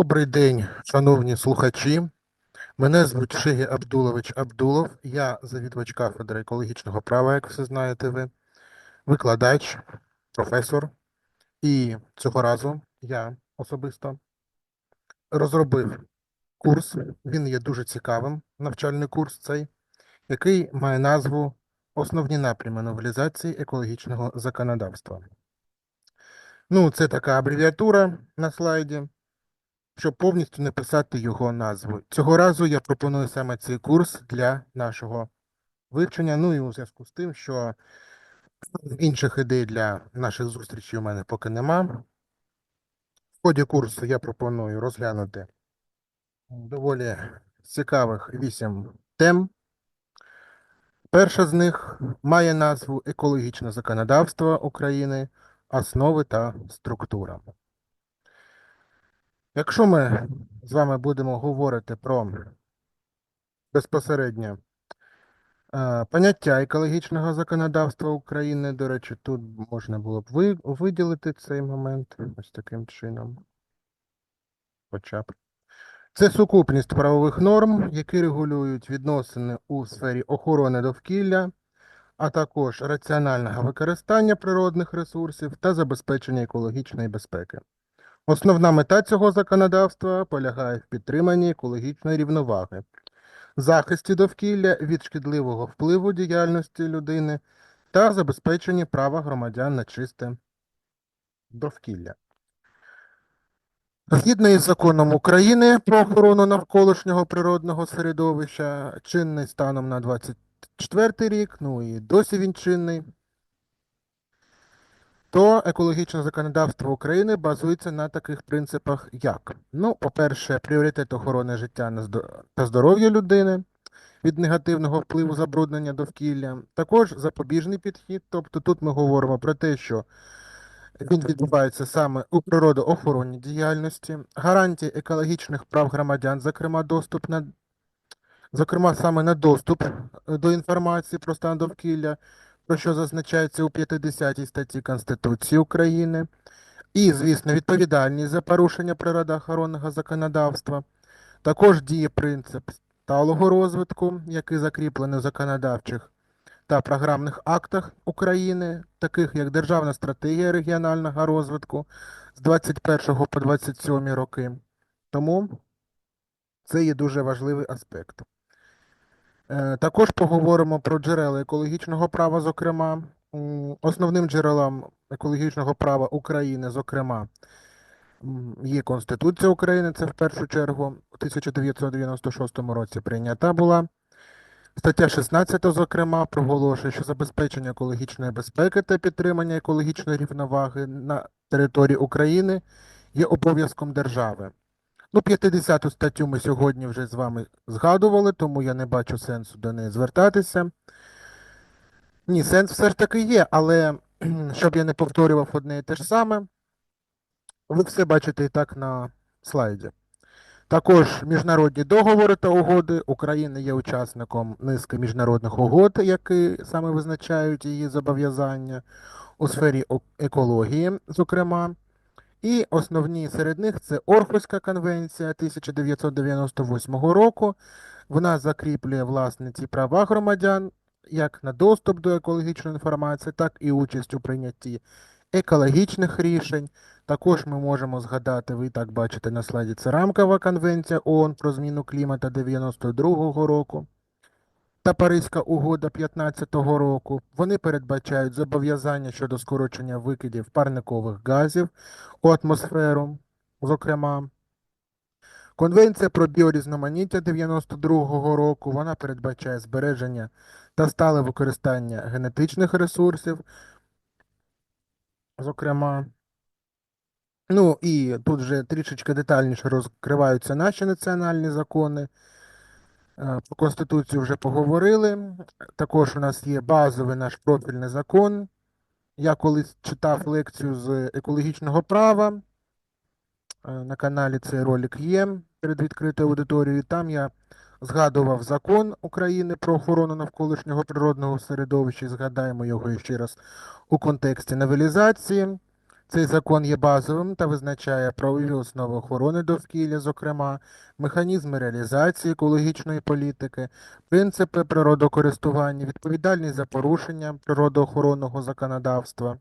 Добрий день, шановні слухачі. Мене звуть Шигі Абдулович Абдулов. Я завідувач кафедри екологічного права, як всі знаєте ви, викладач, професор. І цього разу я особисто розробив курс. Він є дуже цікавим, навчальний курс цей, який має назву Основні напрями новелізації екологічного законодавства. Ну, це така абревіатура на слайді щоб повністю написати його назву. Цього разу я пропоную саме цей курс для нашого вивчення. Ну і у зв'язку з тим, що інших ідей для наших зустрічей у мене поки нема. В ході курсу я пропоную розглянути доволі цікавих вісім тем. Перша з них має назву Екологічне законодавство України, основи та структура. Якщо ми з вами будемо говорити про безпосередньо е, поняття екологічного законодавства України, до речі, тут можна було б виділити цей момент ось таким чином. Хоча б. Це сукупність правових норм, які регулюють відносини у сфері охорони довкілля, а також раціонального використання природних ресурсів та забезпечення екологічної безпеки. Основна мета цього законодавства полягає в підтриманні екологічної рівноваги, захисті довкілля від шкідливого впливу діяльності людини та забезпеченні права громадян на чисте довкілля. Згідно із законом України про охорону навколишнього природного середовища, чинний станом на 24 рік, ну і досі він чинний, то екологічне законодавство України базується на таких принципах, як ну, по-перше, пріоритет охорони життя та здоров'я людини від негативного впливу забруднення довкілля, також запобіжний підхід. Тобто тут ми говоримо про те, що він відбувається саме у природоохоронній діяльності, гарантії екологічних прав громадян, зокрема доступ на зокрема саме на доступ е, до інформації про стан довкілля, про що зазначається у 50 статті Конституції України, і, звісно, відповідальність за порушення природоохоронного законодавства. Також діє принцип сталого розвитку, який закріплений в законодавчих та програмних актах України, таких як Державна стратегія регіонального розвитку з 21 по 27 роки. Тому це є дуже важливий аспект. Е, Також поговоримо про джерела екологічного права, зокрема, основним джерелом екологічного права України, зокрема, є Конституція України, це в першу чергу у 1996 році прийнята була. Стаття 16, зокрема, проголошує, що забезпечення екологічної безпеки та підтримання екологічної рівноваги на території України є обов'язком держави. Ну, 50 статтю ми сьогодні вже з вами згадували, тому я не бачу сенсу до неї звертатися. Ні, сенс все ж таки є, але щоб я не повторював одне і те ж саме, ви все бачите і так на слайді. Також міжнародні договори та угоди. Україна є учасником низки міжнародних угод, які саме визначають її зобов'язання у сфері екології, зокрема. І основні серед них це Орхуська конвенція 1998 року. Вона закріплює власне ці права громадян як на доступ до екологічної інформації, так і участь у прийнятті екологічних рішень. Також ми можемо згадати, ви так бачите на слайді, це рамкова конвенція ООН про зміну клімата 92-го року та Паризька угода 15-го року. Вони передбачають зобов'язання щодо скорочення викидів парникових газів у атмосферу, зокрема. Конвенція про біорізноманіття 92-го року вона передбачає збереження та стале використання генетичних ресурсів, зокрема. Ну і тут вже трішечки детальніше розкриваються наші національні закони. Е, Про Конституцію вже поговорили. Також у нас є базовий наш профільний закон. Я колись читав лекцію з екологічного права. Е, На каналі цей ролик є перед відкритою аудиторією. Там я згадував закон України про охорону навколишнього природного середовища. Згадаємо його ще раз у контексті новелізації. Цей закон є базовим та визначає правові основи охорони довкілля, зокрема, механізми реалізації екологічної політики, принципи природокористування, відповідальність за порушення природоохоронного законодавства.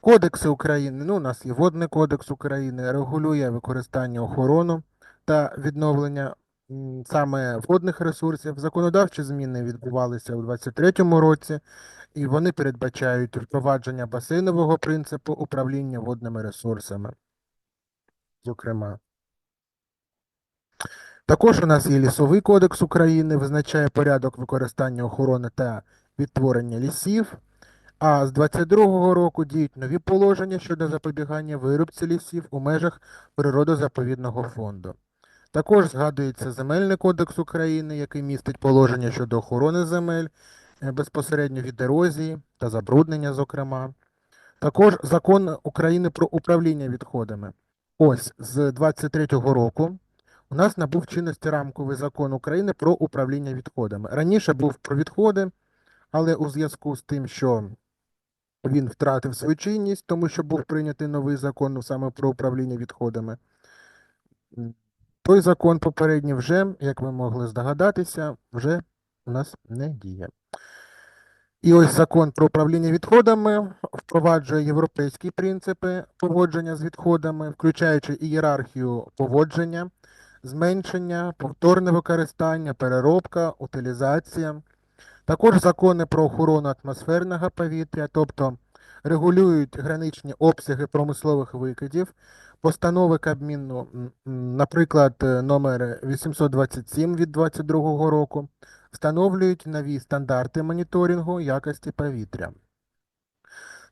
Кодекси України, ну, у нас є Водний кодекс України, регулює використання охорону та відновлення саме водних ресурсів. Законодавчі зміни відбувалися у 2023 році, і вони передбачають впровадження басейнового принципу управління водними ресурсами. Зокрема. Також у нас є Лісовий кодекс України, визначає порядок використання охорони та відтворення лісів. А з 22-го року діють нові положення щодо запобігання вирубці лісів у межах природозаповідного фонду. Також згадується Земельний кодекс України, який містить положення щодо охорони земель безпосередньо від ерозії та забруднення, зокрема. Також закон України про управління відходами. Ось з 23-го року у нас набув чинності рамковий закон України про управління відходами. Раніше був про відходи, але у зв'язку з тим, що він втратив свою чинність, тому що був прийнятий новий закон саме про управління відходами. Той закон попередній вже, як ви могли здогадатися, вже у нас не діє. І ось закон про управління відходами впроваджує європейські принципи поводження з відходами, включаючи ієрархію поводження, зменшення, повторне використання, переробка, утилізація. Також закони про охорону атмосферного повітря, тобто регулюють граничні обсяги промислових викидів, постанови Кабміну, наприклад, номер 827 від 2022 року, встановлюють нові стандарти моніторингу якості повітря.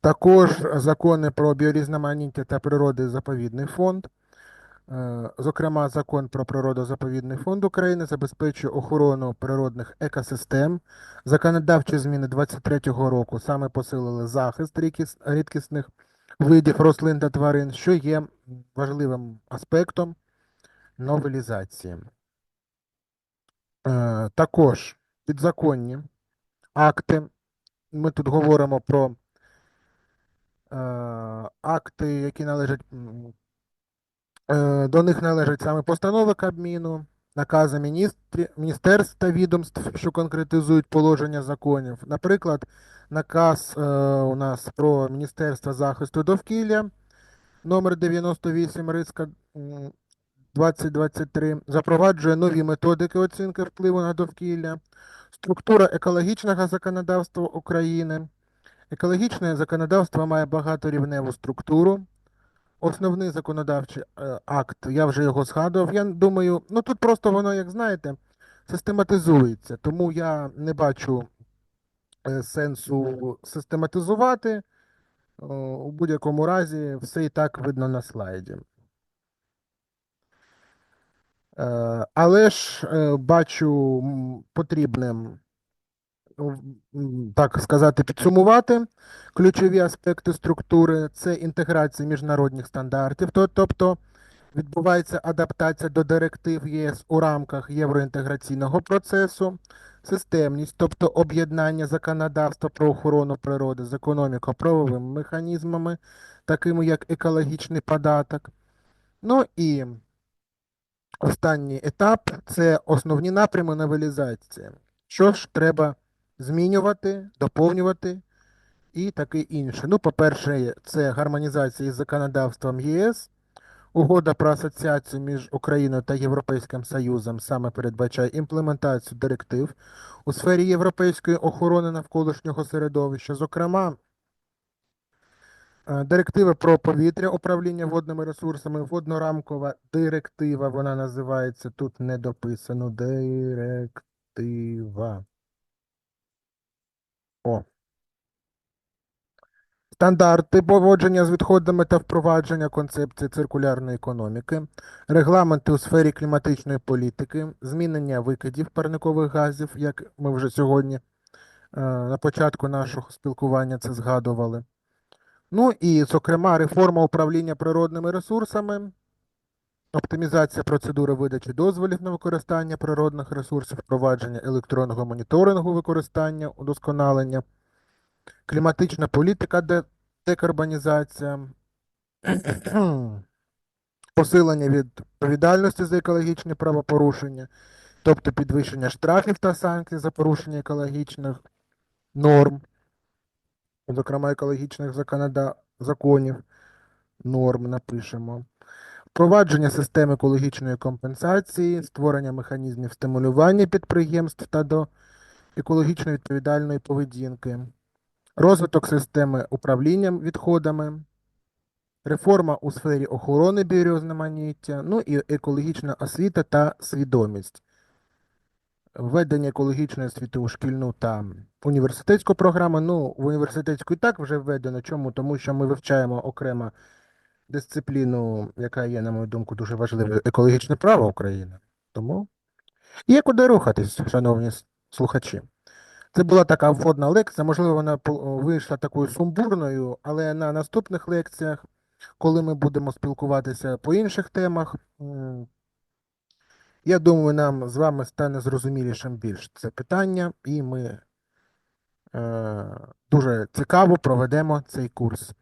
Також закони про біорізноманіття та природозаповідний фонд. Е, Зокрема, закон про природозаповідний фонд України забезпечує охорону природних екосистем. Законодавчі зміни 23-го року саме посилили захист рідкісних видів рослин та тварин, що є важливим аспектом новелізації. Е, Також підзаконні акти. Ми тут говоримо про е, акти, які належать Е, До них належать саме постанови Кабміну, накази міністрі, міністерств та відомств, що конкретизують положення законів. Наприклад, наказ у нас про Міністерство захисту довкілля номер 98 риска м, 2023 запроваджує нові методики оцінки впливу на довкілля, структура екологічного законодавства України. Екологічне законодавство має багаторівневу структуру. Основний законодавчий е, акт, я вже його згадував. Я думаю, ну тут просто воно, як знаєте, систематизується, тому я не бачу е, сенсу систематизувати. У будь-якому разі, все і так видно на слайді. Е, Але ж е, бачу потрібним, так сказати, підсумувати ключові аспекти структури це інтеграція міжнародних стандартів, тобто відбувається адаптація до директив ЄС у рамках євроінтеграційного процесу, системність, тобто об'єднання законодавства про охорону природи з економіко-правовими механізмами, такими як екологічний податок. Ну і останній етап це основні напрями новелізації. Що ж треба змінювати, доповнювати і таке інше. Ну, по-перше, це гармонізація із законодавством ЄС. Угода про асоціацію між Україною та Європейським Союзом саме передбачає імплементацію директив у сфері європейської охорони навколишнього середовища, зокрема, директива про повітря, управління водними ресурсами, воднорамкова директива, вона називається, тут не дописано, директива. О. Стандарти поводження з відходами та впровадження концепції циркулярної економіки, регламенти у сфері кліматичної політики, змінення викидів парникових газів, як ми вже сьогодні е, на початку нашого спілкування це згадували. Ну і, зокрема, реформа управління природними ресурсами, оптимізація процедури видачі дозволів на використання природних ресурсів, впровадження електронного моніторингу використання, удосконалення кліматична політика, де декарбонізація, посилення відповідальності за екологічні правопорушення, тобто підвищення штрафів та санкцій за порушення екологічних норм, зокрема екологічних законів, норм напишемо. Впровадження системи екологічної компенсації, створення механізмів стимулювання підприємств та до екологічно відповідальної поведінки, розвиток системи управління відходами, реформа у сфері охорони біорізноманіття, ну і екологічна освіта та свідомість, введення екологічної освіти у шкільну та університетську програму. Ну, в університетську і так вже введено. Чому? Тому що ми вивчаємо окремо дисципліну, яка є, на мою думку, дуже важливою, екологічне право України. Тому є куди рухатись, шановні слухачі. Це була така вводна лекція, можливо, вона вийшла такою сумбурною, але на наступних лекціях, коли ми будемо спілкуватися по інших темах, я думаю, нам з вами стане зрозумілішим більш це питання, і ми е, дуже цікаво проведемо цей курс.